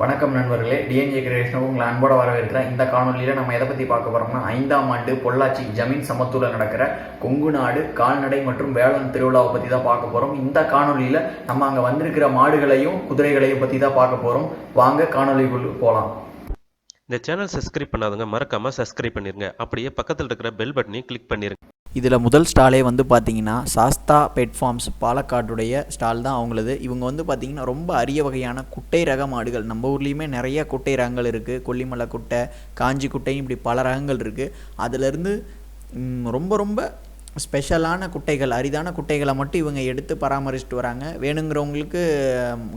வணக்கம் நண்பர்களே. டிஎன்ஜே கிரியேஷனுக்கு உங்களை அன்போட வரவேற்கிறேன். இந்த காணொலியில் நம்ம எதை பற்றி பார்க்க போகிறோம்னா ஐந்தாம் ஆண்டு பொள்ளாச்சி ஜமீன் சமத்தூரில் நடக்கிற கொங்கு நாடு கால்நடை மற்றும் வேளாண் திருவிழாவை பற்றி தான் பார்க்க போகிறோம் இந்த காணொலியில் நம்ம அங்கே வந்திருக்கிற மாடுகளையும் குதிரைகளையும் பற்றி தான் பார்க்க போகிறோம் வாங்க காணொலிக்குள் போகலாம் இந்த சேனல் சப்ஸ்கிரைப் பண்ணாதவங்க மறக்காமல் சப்ஸ்கிரைப் பண்ணிருங்க. அப்படியே பக்கத்தில் இருக்கிற பெல் பட்டனையும் கிளிக் பண்ணிருங்க. இதில் முதல் ஸ்டாலே வந்து பார்த்தீங்கன்னா சாஸ்தா பெட் ஃபார்ம்ஸ் பாலக்காட்டுடைய ஸ்டால் தான் அவங்களது. இவங்க வந்து பார்த்தீங்கன்னா ரொம்ப அரிய வகையான குட்டை ரக மாடுகள். நம்ம ஊர்லேயுமே நிறைய குட்டை ரகங்கள் இருக்குது கொல்லிமலை குட்டை காஞ்சி குட்டையும் இப்படி பல ரகங்கள் இருக்குது அதிலிருந்து ரொம்ப ரொம்ப ஸ்பெஷலான குட்டைகள் அரிதான குட்டைகளை மட்டும் இவங்க எடுத்து பராமரிச்சுட்டு வராங்க. வேணுங்கிறவங்களுக்கு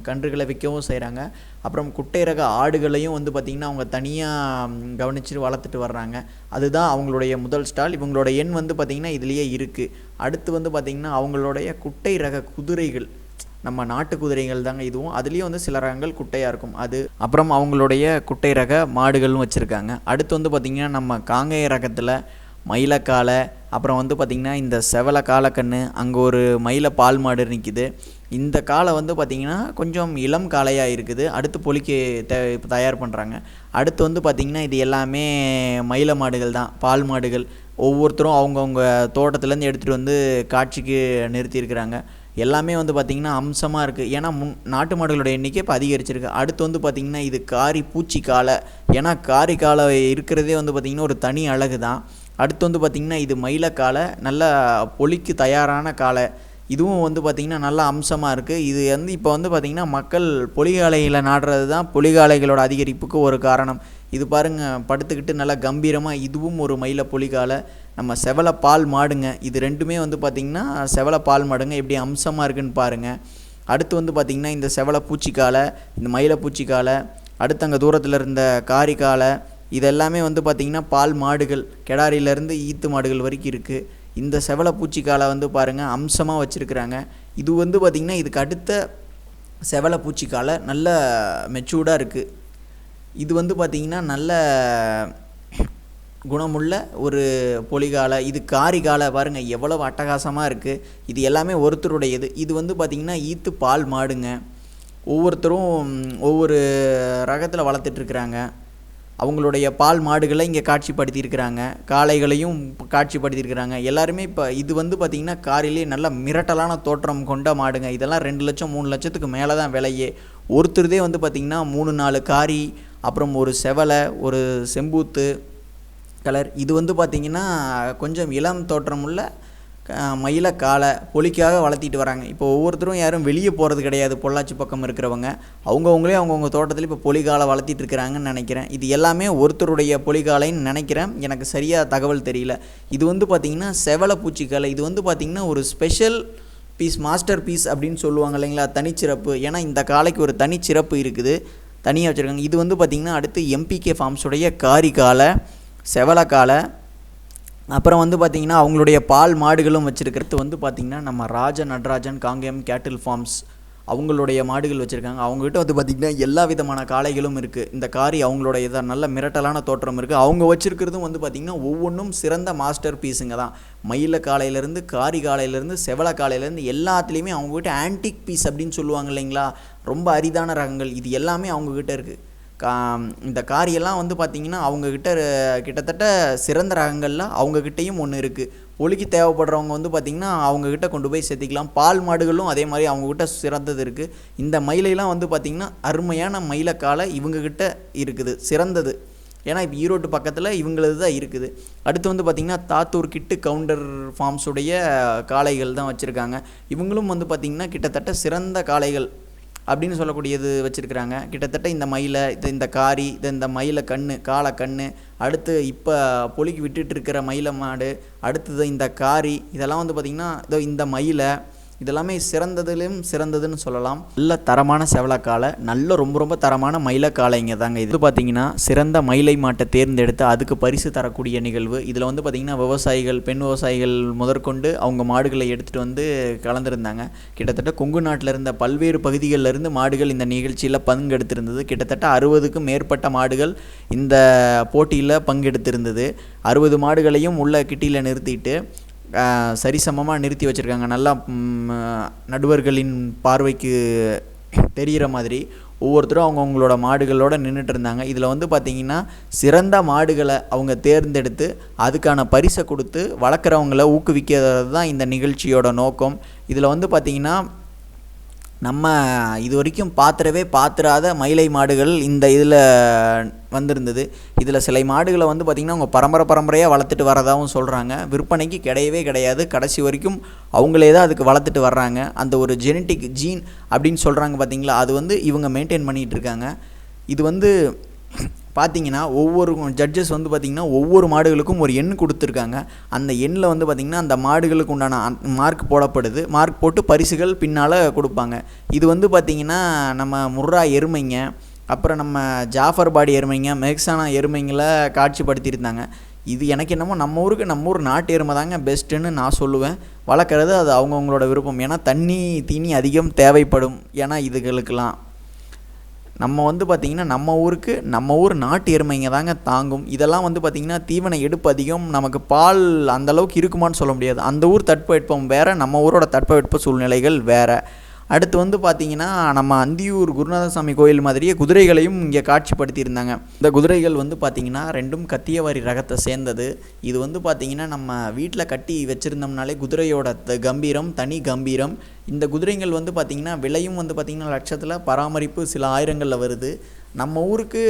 கன்றுகளை விற்கவும் செய்கிறாங்க அப்புறம் குட்டை ரக ஆடுகளையும் வந்து பார்த்திங்கன்னா அவங்க தனியாக கவனித்து வளர்த்துட்டு வர்றாங்க. அதுதான் அவங்களுடைய முதல் ஸ்டால். இவங்களோட எண் வந்து பார்த்திங்கன்னா இதுலேயே இருக்குது அடுத்து வந்து பார்த்திங்கன்னா அவங்களுடைய குட்டை ரக குதிரைகள். நம்ம நாட்டு குதிரைகள் தாங்க இதுவும். அதுலேயும் வந்து சில ரகங்கள் குட்டையாக இருக்கும். அது அப்புறம் அவங்களுடைய குட்டை ரக மாடுகளும் வச்சுருக்காங்க. அடுத்து வந்து பார்த்திங்கன்னா நம்ம காங்கேய ரகத்தில் மயிலக்காலை அப்புறம் வந்து பார்த்திங்கன்னா இந்த செவல காலக்கண்ணு அங்கே ஒரு மயில பால் மாடு நிற்கிது இந்த காலை வந்து பார்த்திங்கன்னா கொஞ்சம் இளம் காளையாக இருக்குது. அடுத்து பொலிக்கு தே தயார் பண்ணுறாங்க அடுத்து வந்து பார்த்திங்கன்னா இது எல்லாமே மயில மாடுகள் தான் பால் மாடுகள். ஒவ்வொருத்தரும் அவங்கவுங்க தோட்டத்துலேருந்து எடுத்துகிட்டு வந்து காட்சிக்கு நிறுத்தியிருக்கிறாங்க. எல்லாமே வந்து பார்த்திங்கன்னா அம்சமாக இருக்குது ஏன்னா முன் நாட்டு மாடுகளோட எண்ணிக்கை இப்போ அதிகரிச்சிருக்கு. அடுத்து வந்து பார்த்திங்கன்னா இது காரி பூச்சி காலை ஏன்னா காரி காலை இருக்கிறதே வந்து பார்த்திங்கன்னா ஒரு தனி அழகு தான். அடுத்து வந்து பார்த்திங்கன்னா இது மயிலக்காலை நல்ல பொலிக்கு தயாரான காலை. இதுவும் வந்து பார்த்திங்கன்னா நல்ல அம்சமாக இருக்குது இது வந்து இப்போ வந்து பார்த்திங்கன்னா மக்கள் பொலிகாலையில் நாடுறது தான் பொலிகாலைகளோட அதிகரிப்புக்கு ஒரு காரணம். இது பாருங்கள் படுத்துக்கிட்டு நல்லா கம்பீரமாக இதுவும் ஒரு மயில பொலிகாலை. நம்ம செவல பால் மாடுங்க. இது ரெண்டுமே வந்து பார்த்திங்கன்னா செவல பால் மாடுங்க. எப்படி அம்சமாக இருக்குன்னு பாருங்கள் அடுத்து வந்து பார்த்திங்கன்னா இந்த செவல பூச்சிக்காலை இந்த மயில பூச்சிக்காலை அடுத்து அங்கே தூரத்தில் இருந்த காரிக்காலை இதெல்லாமே வந்து பார்த்திங்கன்னா பால் மாடுகள் கெடாரியிலேருந்து ஈத்து மாடுகள் வரைக்கும் இருக்குது இந்த செவலப்பூச்சிக்காலை வந்து பாருங்கள் அம்சமாக வச்சுருக்குறாங்க. இது வந்து பார்த்திங்கன்னா இதுக்கு அடுத்த செவல பூச்சிக்காலை நல்ல மெச்சூர்டாக இருக்குது இது வந்து பார்த்திங்கன்னா நல்ல குணமுள்ள ஒரு பொலிகாலை இது காரிகாலை பாருங்கள் எவ்வளவு அட்டகாசமாக இருக்குது இது எல்லாமே ஒருத்தருடையது. இது வந்து பார்த்திங்கன்னா ஈத்து பால் மாடுங்க. ஒவ்வொருத்தரும் ஒவ்வொரு ரகத்தில் வளர்த்துட்ருக்குறாங்க அவங்களுடைய பால் மாடுகளை இங்கே காட்சிப்படுத்தியிருக்கிறாங்க காளைகளையும் காட்சிப்படுத்தியிருக்கிறாங்க. எல்லாருமே இப்போ இது வந்து பார்த்திங்கன்னா காரிலே நல்ல மிரட்டலான தோற்றம் கொண்ட மாடுங்க. இதெல்லாம் ரெண்டு லட்சம் மூணு லட்சத்துக்கு மேலே தான் விலையே. ஒருத்தருதே வந்து பார்த்திங்கன்னா மூணு நாலு காரி அப்புறம் ஒரு செவலை ஒரு செம்பூத்து கலர். இது வந்து பார்த்திங்கன்னா கொஞ்சம் இளம் தோற்றமுள்ள மயில காலை பொலிக்காக வளர்த்திட்டு வராங்க. இப்போ ஒவ்வொருத்தரும் யாரும் வெளியே போகிறது கிடையாது. பொள்ளாச்சி பக்கம் இருக்கிறவங்க. அவங்கவுங்களே அவங்கவுங்க தோட்டத்தில் இப்போ பொலிகாலை வளர்த்திட்டு இருக்கிறாங்கன்னு நினைக்கிறேன். இது எல்லாமே ஒருத்தருடைய பொலிகாலைன்னு நினைக்கிறேன். எனக்கு சரியாக தகவல் தெரியல. இது வந்து பார்த்திங்கன்னா செவல பூச்சிக்காலை. இது வந்து பார்த்திங்கன்னா ஒரு ஸ்பெஷல் பீஸ் மாஸ்டர் பீஸ் அப்படின்னு சொல்லுவாங்க இல்லைங்களா? தனிச்சிறப்பு. ஏன்னா இந்த காலைக்கு ஒரு தனிச்சிறப்பு இருக்குது. தனியாக வச்சுருக்காங்க. இது வந்து பார்த்திங்கன்னா அடுத்து எம்பிகே ஃபார்ம்ஸுடைய காரி காலை செவலக்காலை அப்புறம் வந்து பார்த்திங்கன்னா அவங்களுடைய பால் மாடுகளும் வச்சுருக்கிறது வந்து பார்த்திங்கன்னா நம்ம ராஜ நடராஜன் காங்கேயம் கேட்டில் ஃபார்ம்ஸ் அவங்களுடைய மாடுகள் வச்சுருக்காங்க. அவங்ககிட்ட வந்து பார்த்திங்கன்னா எல்லா விதமான காளைகளும் இருக்குது இந்த காரி அவங்களுடைய இதாக நல்ல மிரட்டலான தோற்றம் இருக்குது அவங்க வச்சுருக்கிறதும் வந்து பார்த்திங்கன்னா ஒவ்வொன்றும் சிறந்த மாஸ்டர் பீஸுங்க தான். மயில காலையிலேருந்து காரி காலையிலேருந்து செவல காலையிலேருந்து எல்லாத்துலேயுமே அவங்ககிட்ட ஆன்டிக் பீஸ் அப்படின்னு சொல்லுவாங்க இல்லைங்களா? ரொம்ப அரிதான ரகங்கள். இது எல்லாமே அவங்கக்கிட்ட இருக்குது கா இந்த காரியெல்லாம் வந்து பார்த்திங்கன்னா அவங்கக்கிட்ட கிட்டத்தட்ட சிறந்த ரகங்களில் அவங்கக்கிட்டேயும் ஒன்று இருக்குது ஒலிக்கு தேவைப்படுறவங்க வந்து பார்த்திங்கன்னா அவங்கக்கிட்ட கொண்டு போய் சேர்த்திக்கலாம். பால் மாடுகளும் அதே மாதிரி அவங்கக்கிட்ட சிறந்தது இருக்குது இந்த மயிலையெல்லாம் வந்து பார்த்திங்கன்னா அருமையான மயிலக்காலை இவங்கக்கிட்ட இருக்குது. சிறந்தது. ஏன்னா இப்போ ஈரோட்டு பக்கத்தில் இவங்களது தான் இருக்குது. அடுத்து வந்து பார்த்திங்கன்னா தாத்தூர் கிட்டு கவுண்டர் ஃபார்ம்ஸுடைய காளைகள் தான் வச்சுருக்காங்க. இவங்களும் வந்து பார்த்திங்கன்னா கிட்டத்தட்ட சிறந்த காளைகள். அப்படின்னு சொல்லக்கூடியது வச்சுருக்குறாங்க. கிட்டத்தட்ட இந்த மயிலை இது இந்த காரி இது இந்த மயிலை கண்ணு காளை கண்ணு அடுத்து இப்போ பொலிக்கு விட்டுட்டு இருக்கிற மயிலை மாடு அடுத்தது இந்த காரி இதெல்லாம் வந்து பார்த்திங்கன்னா இதோ இந்த மயிலை இதெல்லாமே சிறந்ததுலேயும் சிறந்ததுன்னு சொல்லலாம். நல்ல தரமான செவலக்காலை நல்ல ரொம்ப ரொம்ப தரமான மயிலக்காலைங்க தாங்க. இது பார்த்தீங்கன்னா சிறந்த மயிலை மாட்டை தேர்ந்தெடுத்து அதுக்கு பரிசு தரக்கூடிய நிகழ்வு. இதில் வந்து பார்த்திங்கன்னா விவசாயிகள் பெண் விவசாயிகள் முதற்கொண்டு அவங்க மாடுகளை எடுத்துகிட்டு வந்து கலந்துருந்தாங்க. கிட்டத்தட்ட கொங்கு நாட்டில் இருந்த பல்வேறு பகுதிகளில் இருந்து மாடுகள் இந்த நிகழ்ச்சியில் பங்கெடுத்திருந்தது. கிட்டத்தட்ட அறுபதுக்கும் மேற்பட்ட மாடுகள் இந்த போட்டியில் பங்கெடுத்திருந்தது. அறுபது மாடுகளையும் உள்ள கிட்டியில் நிறுத்திட்டு சரிசமமாக நிறுத்தி வச்சுருக்காங்க. நல்லா நடுவர்களின் பார்வைக்கு தெரிகிற மாதிரி ஒவ்வொருத்தரும் அவங்கவுங்களோட மாடுகளோட நின்றுட்டு இருந்தாங்க. இதில் வந்து பார்த்திங்கன்னா சிறந்த மாடுகளை அவங்க தேர்ந்தெடுத்து அதுக்கான பரிசை கொடுத்து வளர்க்குறவங்கள ஊக்குவிக்கிறது தான் இந்த நிகழ்ச்சியோட நோக்கம். இதில் வந்து பார்த்திங்கன்னா நம்ம இது வரைக்கும் பாத்திரவே பாத்திராத மயிலை மாடுகள் இந்த இதில் வந்திருந்தது. இதில் சில மாடுகளை வந்து பார்த்திங்கன்னா அவங்க பரம்பரை பரம்பரையாக வளர்த்துட்டு வரதாகவும் சொல்கிறாங்க விற்பனைக்கு கிடையவே கிடையாது. கடைசி வரைக்கும் அவங்களே தான் அதுக்கு வளர்த்துட்டு வர்றாங்க. அந்த ஒரு ஜெனட்டிக் ஜீன் அப்படின்னு சொல்கிறாங்க பார்த்திங்களா? அது வந்து இவங்க மெயின்டைன் பண்ணிகிட்டு இருக்காங்க. இது வந்து பார்த்தீங்கன்னா ஒவ்வொரு ஜட்ஜஸ் வந்து பார்த்திங்கன்னா ஒவ்வொரு மாடுகளுக்கும் ஒரு எண் கொடுத்துருக்காங்க. அந்த எண்ணில் வந்து பார்த்திங்கன்னா அந்த மாடுகளுக்கு உண்டான மார்க் போடப்படுது. மார்க் போட்டு பரிசுகள் பின்னால் கொடுப்பாங்க. இது வந்து பார்த்திங்கன்னா நம்ம முர்ரா எருமைங்க அப்புறம் நம்ம ஜாஃபர் பாடி எருமைங்க மெக்சானா எருமைங்களை காட்சிப்படுத்தியிருந்தாங்க. இது எனக்கு என்னமோ நம்ம ஊருக்கு நம்ம ஊர் நாட்டு எருமை தாங்க பெஸ்ட்டுன்னு நான் சொல்லுவேன். வளர்க்குறது அது அவங்கவுங்களோட விருப்பம். ஏன்னா தண்ணி தீனி அதிகம் தேவைப்படும். ஏன்னா இதுகளுக்கெல்லாம். நம்ம வந்து பார்த்திங்கன்னா நம்ம ஊருக்கு நம்ம ஊர் நாட்டு எருமைங்க தாங்க தாங்கும். இதெல்லாம் வந்து பார்த்திங்கன்னா தீவன எடுப்பு அதிகம். நமக்கு பால் அந்த அளவுக்கு இருக்குமான்னு சொல்ல முடியாது. அந்த ஊர் தட்பவெட்பம் வேறு நம்ம ஊரோட தட்பவெட்ப சூழ்நிலைகள் வேறு. அடுத்து வந்து பார்த்திங்கன்னா நம்ம அந்தியூர் குருநாதசாமி கோயில் மாதிரியே குதிரைகளையும் இங்கே காட்சிப்படுத்தியிருந்தாங்க. இந்த குதிரைகள் வந்து பார்த்திங்கன்னா ரெண்டும் கத்தியவாரி ரகத்தை சேர்ந்தது. இது வந்து பார்த்திங்கன்னா நம்ம வீட்டில் கட்டி வச்சுருந்தோம்னாலே குதிரையோட த- கம்பீரம் தனி கம்பீரம். இந்த குதிரைகள் வந்து பார்த்திங்கன்னா விலையும் வந்து பார்த்திங்கன்னா லட்சத்தில் பராமரிப்பு சில ஆயிரங்களில் வருது. நம்ம ஊருக்கு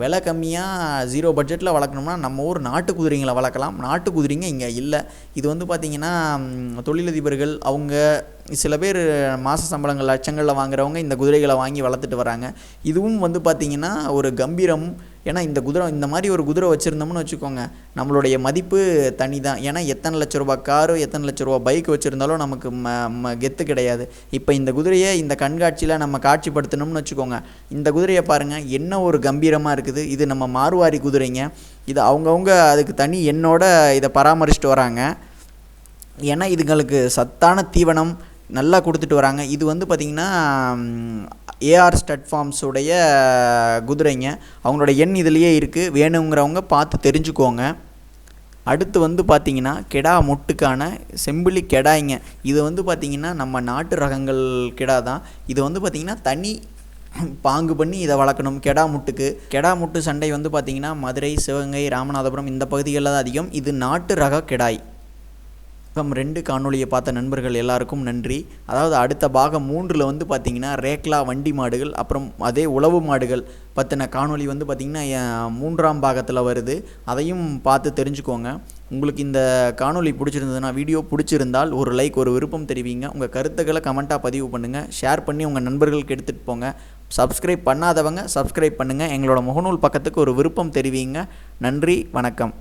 விலை கம்மியாக ஜீரோ பட்ஜெட்டில் வளர்க்கணும்னா நம்ம ஊர் நாட்டு குதிரைங்களை வளர்க்கலாம். நாட்டு குதிரைங்க இங்கே இல்லை. இது வந்து பார்த்திங்கன்னா தொழிலதிபர்கள் அவங்க சில பேர் மாத சம்பளங்கள் லட்சங்களில் வாங்குறவங்க இந்த குதிரைகளை வாங்கி வளர்த்துட்டு வராங்க. இதுவும் வந்து பார்த்திங்கன்னா ஒரு கம்பீரம் ஏன்னா இந்த குதிரை இந்த மாதிரி ஒரு குதிரை வச்சுருந்தோம்னு வச்சுக்கோங்க நம்மளுடைய மதிப்பு தனி தான் ஏன்னா எத்தனை லட்ச ரூபா காரு எத்தனை லட்ச ரூபா பைக் வச்சுருந்தாலும் நமக்கு ம ம கெத்து கிடையாது. இப்போ இந்த குதிரையை இந்த கண்காட்சியில் நம்ம காட்சிப்படுத்தணும்னு வச்சுக்கோங்க. இந்த குதிரையை பாருங்கள் என்ன ஒரு கம்பீரமாக இருக்குது. இது நம்ம மார்வாரி குதிரைங்க. இது அவங்கவுங்க அதுக்கு தனி என்னோட இதை பராமரிச்சுட்டு வராங்க. ஏன்னா இதுங்களுக்கு சத்தான தீவனம் நல்லா கொடுத்துட்டு வராங்க. இது வந்து பார்த்திங்கன்னா ஏஆர் ஸ்டட் ஃபார்ம்ஸுடைய குதிரைங்க. அவங்களோட எண் இதுலேயே இருக்குது வேணுங்கிறவங்க பார்த்து தெரிஞ்சுக்கோங்க. அடுத்து வந்து பார்த்திங்கன்னா கெடா முட்டுக்கான செம்பிலி கெடாய்ங்க. இது வந்து பார்த்திங்கன்னா நம்ம நாட்டு ரகங்கள் கெடா தான். இது வந்து பார்த்திங்கன்னா தனி பாங்கு பண்ணி இதை வளர்க்கணும். கெடா முட்டுக்கு. கெடா முட்டு சண்டை வந்து பார்த்திங்கன்னா மதுரை சிவகங்கை ராமநாதபுரம் இந்த பகுதிகளில் தான் அதிகம். இது நாட்டு ரக கெடாய். பாகம் ரெண்டு காணொலியை பார்த்த நண்பர்கள் எல்லாருக்கும் நன்றி. அதாவது அடுத்த பாகம் மூன்றில் வந்து பார்த்திங்கன்னா ரேக்லா வண்டி மாடுகள் அப்புறம் அதே உழவு மாடுகள் பற்றின காணொலி வந்து பார்த்திங்கன்னா என் மூன்றாம் பாகத்தில் வருது. அதையும் பார்த்து தெரிஞ்சுக்கோங்க. உங்களுக்கு இந்த காணொலி பிடிச்சிருந்ததுன்னா வீடியோ பிடிச்சிருந்தால் ஒரு லைக் ஒரு விருப்பம் தெரிவிங்க. உங்கள் கருத்துக்களை கமெண்ட்டாக பதிவு பண்ணுங்கள் ஷேர் பண்ணி உங்கள் நண்பர்களுக்கு எடுத்துகிட்டு போங்க. சப்ஸ்கிரைப் பண்ணாதவங்க சப்ஸ்கிரைப் பண்ணுங்கள் எங்களோட முகநூல் பக்கத்துக்கு ஒரு விருப்பம் தெரிவிங்க. நன்றி வணக்கம்.